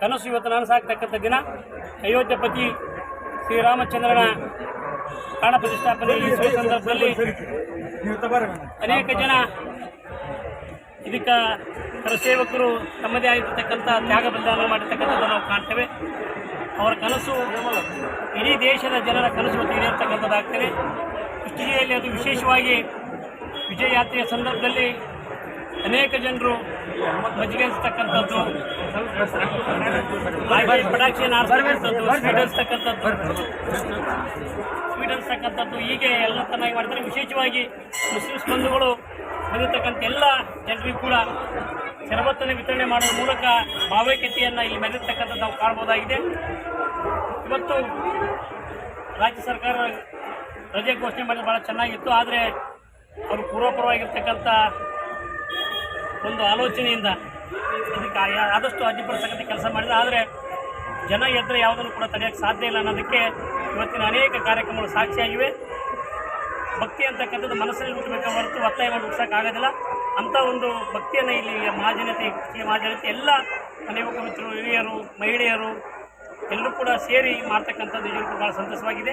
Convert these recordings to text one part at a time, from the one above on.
ಕನಸು ಇವತ್ತು ನನಸಾಗ್ತಕ್ಕಂಥ ದಿನ. ಅಯೋಧ್ಯಪತಿ ಶ್ರೀರಾಮಚಂದ್ರನ ಪ್ರಾಣ ಪ್ರತಿಷ್ಠಾಪನೆ ಈ ಸಂದರ್ಭದಲ್ಲಿ ಅನೇಕ ಜನ ಇದಕ್ಕೆ ಕರಸೇವಕರು ತಮ್ಮದೇ ಆಗಿರ್ತಕ್ಕಂಥ ತ್ಯಾಗ ಬಲಿದಾನ ಮಾಡಿರ್ತಕ್ಕಂಥದ್ದು ನಾವು ಕಾಣ್ತೇವೆ. ಅವರ ಕನಸು ಇಡೀ ದೇಶದ ಜನರ ಕನಸು ಮತ್ತು ಈಡೇರ್ತಕ್ಕಂಥದ್ದಾಗ್ತದೆ ಕುಷ್ಟಗಿಯಲ್ಲಿ ಅದು ವಿಶೇಷವಾಗಿ ವಿಜಯ ಯಾತ್ರೆಯ ಸಂದರ್ಭದಲ್ಲಿ ಅನೇಕ ಜನರು ಮಜ್ಜಿಗೆ ಹಂಚ್ತಕ್ಕಂಥದ್ದು ಹಾಗೆ ಪಟಾಕ್ಷಿಯನ್ನು ಆರಿಸ್ತಕ್ಕಂಥದ್ದು ಸ್ವೀಟ್ ಸ್ವೀಟ್ ಅನ್ಸ್ತಕ್ಕಂಥದ್ದು, ಹೀಗೆ ಎಲ್ಲ ಚೆನ್ನಾಗಿ ಮಾಡ್ತಾರೆ. ವಿಶೇಷವಾಗಿ ಮುಸ್ಲಿಮ್ಸ್ ಬಂಧುಗಳು ಬಂದಿರತಕ್ಕಂಥ ಎಲ್ಲ ಜನರಿಗೂ ಕೂಡ ಶರಬತ್ತನ್ನು ವಿತರಣೆ ಮಾಡುವ ಮೂಲಕ ಭಾವೈಕ್ಯತೆಯನ್ನು ಇಲ್ಲಿ ಮೆರೆದಿರ್ತಕ್ಕಂಥದ್ದು ನಾವು ಕಾಣ್ಬೋದಾಗಿದೆ ಇವತ್ತು ರಾಜ್ಯ ಸರ್ಕಾರ ರಜೆ ಘೋಷಣೆ ಮಾಡಿದ್ರೆ ಭಾಳ ಚೆನ್ನಾಗಿತ್ತು. ಆದರೆ ಅವರು ಪೂರ್ವಪರವಾಗಿರ್ತಕ್ಕಂಥ ಒಂದು ಆಲೋಚನೆಯಿಂದ ಇದಕ್ಕೆ ಆ- ಆದಷ್ಟು ಅಡ್ಡಿಪಡಿಸ್ತಕ್ಕಂಥ ಕೆಲಸ ಮಾಡಿದೆ. ಆದರೆ ಜನ ಎದ್ರೆ ಯಾವುದನ್ನು ಕೂಡ ತಡೆಯೋಕ್ಕೆ ಸಾಧ್ಯ ಇಲ್ಲ ಅನ್ನೋದಕ್ಕೆ ಇವತ್ತಿನ ಅನೇಕ ಕಾರ್ಯಕ್ರಮಗಳು ಸಾಕ್ಷಿಯಾಗಿವೆ. ಭಕ್ತಿ ಅಂತಕ್ಕಂಥದ್ದು ಮನಸ್ಸಲ್ಲಿ ಹುಟ್ಟಬೇಕ ಹೊರತು ಒತ್ತಾಯ ಮಾಡಿ ಹುಡ್ಸೋಕ್ಕಾಗೋದಿಲ್ಲ ಅಂಥ ಒಂದು ಭಕ್ತಿಯನ್ನು ಇಲ್ಲಿ ಮಹಾಜನತೆ ಮಹಾಜನತೆ ಎಲ್ಲ ಅನೇಕ ಮಿತ್ರರು, ಹಿರಿಯರು, ಮಹಿಳೆಯರು ಎಲ್ಲರೂ ಕೂಡ ಸೇರಿ ಮಾಡ್ತಕ್ಕಂಥದ್ದು ನಿಜಕ್ಕೂ ಭಾಳ ಸಂತಸವಾಗಿದೆ.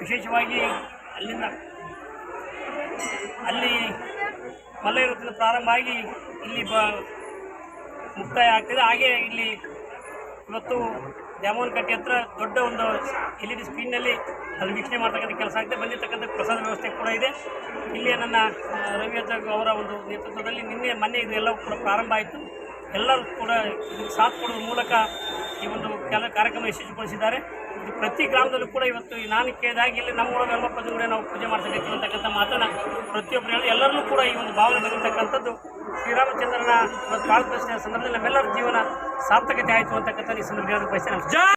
ವಿಶೇಷವಾಗಿ ಅಲ್ಲಿಂದ ಅಲ್ಲಿ ಮಲ್ಲ ವೃತ್ತದಿಂದ ಪ್ರಾರಂಭ ಆಗಿ ಇಲ್ಲಿ ಬ ಮುಕ್ತಾಯ ಆಗ್ತಿದೆ. ಹಾಗೆ ಇಲ್ಲಿ ಇವತ್ತು ದ್ಯಾಮೋಹನ್ ಕಟ್ಟಿ ಹತ್ರ ದೊಡ್ಡ ಒಂದು ಎಲ್ ಇ ಡಿ ಸ್ಕ್ರೀನ್ನಲ್ಲಿ ಅಲ್ಲಿ ವೀಕ್ಷಣೆ ಮಾಡ್ತಕ್ಕಂಥ ಕೆಲಸ ಆಗಿದೆ ಬಂದಿರತಕ್ಕಂಥ ಪ್ರಸಾದ ವ್ಯವಸ್ಥೆ ಕೂಡ ಇದೆ. ಇಲ್ಲಿ ನನ್ನ ರವಿ ಅವರ ಒಂದು ನೇತೃತ್ವದಲ್ಲಿ ನಿನ್ನೆ ಮೊನ್ನೆ ಇದು ಎಲ್ಲವೂ ಕೂಡ ಪ್ರಾರಂಭ ಆಯಿತು. ಎಲ್ಲರೂ ಕೂಡ ಸಾಥ್ ಕೊಡುವ ಮೂಲಕ ಈ ಒಂದು ಕೆಲ ಕಾರ್ಯಕ್ರಮ ಯಶಸ್ವಿಗೊಳಿಸಿದ್ದಾರೆ. ಇದು ಪ್ರತಿ ಗ್ರಾಮದಲ್ಲೂ ಕೂಡ ಇವತ್ತು ಈ ನಾನು ಕೇಳಿದಾಗ ಇಲ್ಲಿ ನಮ್ಮೊಳಗೆ ಗಣಪತಿ ಕೂಡ ನಾವು ಪೂಜೆ ಮಾಡಿಸಬೇಕು ಅಂತಕ್ಕಂಥ ಮಾತನ್ನು ಪ್ರತಿಯೊಬ್ಬರು ಹೇಳಿ ಎಲ್ಲರಲ್ಲೂ ಕೂಡ ಈ ಒಂದು ಭಾವನೆ ಬರತಕ್ಕಂಥದ್ದು ಶ್ರೀರಾಮಚಂದ್ರನ ಇವತ್ತು ಮತ್ತು ಪ್ರಶ್ನೆಯ ಸಂದರ್ಭದಲ್ಲಿ ನಮ್ಮೆಲ್ಲರ ಜೀವನ ಸಾರ್ಥಕತೆ ಆಯಿತು ಅಂತಕ್ಕಂಥ ಈ ಸಂದರ್ಭ ಹೇಳೋದಕ್ಕೆ ಬಯಸ್ತೇನೆ.